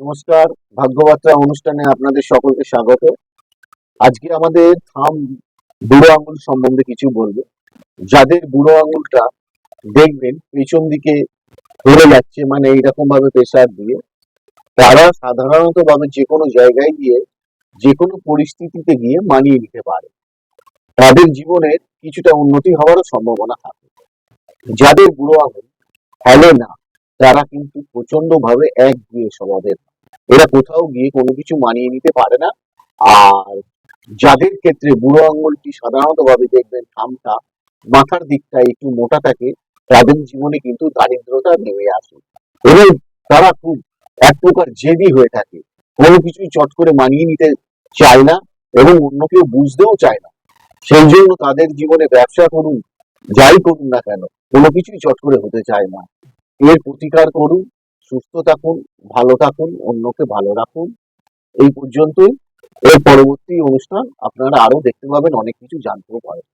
নমস্কার, ভাগ্যবার্তা অনুষ্ঠানে আপনাদের সকলকে স্বাগত। আজকে আমাদের থাম বুড়ো আঙুল সম্বন্ধে কিছু বলব। যাদের বুড়ো আঙুলটা দেখবেন, পেছন দিকে ধরে যাচ্ছে মানে এইরকম ভাবে প্রেসার দিয়ে, তারা সাধারণত ভাবে যে কোনো জায়গায় গিয়ে যে কোনো পরিস্থিতিতে গিয়ে মানিয়ে নিতে পারে। তাদের জীবনের কিছুটা উন্নতি হওয়ারও সম্ভাবনা থাকে। যাদের বুড়ো আঙুল ফেলে না, তারা কিন্তু প্রচণ্ড ভাবে একগুয়ে স্বভাবের এরা কোথাও গিয়ে কোনো কিছু মানিয়ে নিতে পারে না। আর যাদের ক্ষেত্রে বুড়ো আঙ্গুলটি সাধারণত ভাবে দেখবেন থামটা মাথার দিকটা একটু মোটা থাকে, তাদের জীবনে কিন্তু দারিদ্রতা নেমে আসে। এবং তারা খুব এক প্রকার জেদি হয়ে থাকে। কোনো কিছুই চট করে মানিয়ে নিতে চায় না এবং অন্য কেউ বুঝতেও চায় না। সেই জন্য তাদের জীবনে ব্যবসা করুন, যাই করুন না কেন, কোনো কিছুই চট করে হতে চায় না। এর প্রতিকার করুন সুস্থ থাকুন, ভালো থাকুন, অন্যকে ভালো রাখুন। এই পর্যন্তই। এর পরবর্তী অনুষ্ঠান আপনারা আরও দেখতে পাবেন, অনেক কিছু জানতেও পারেন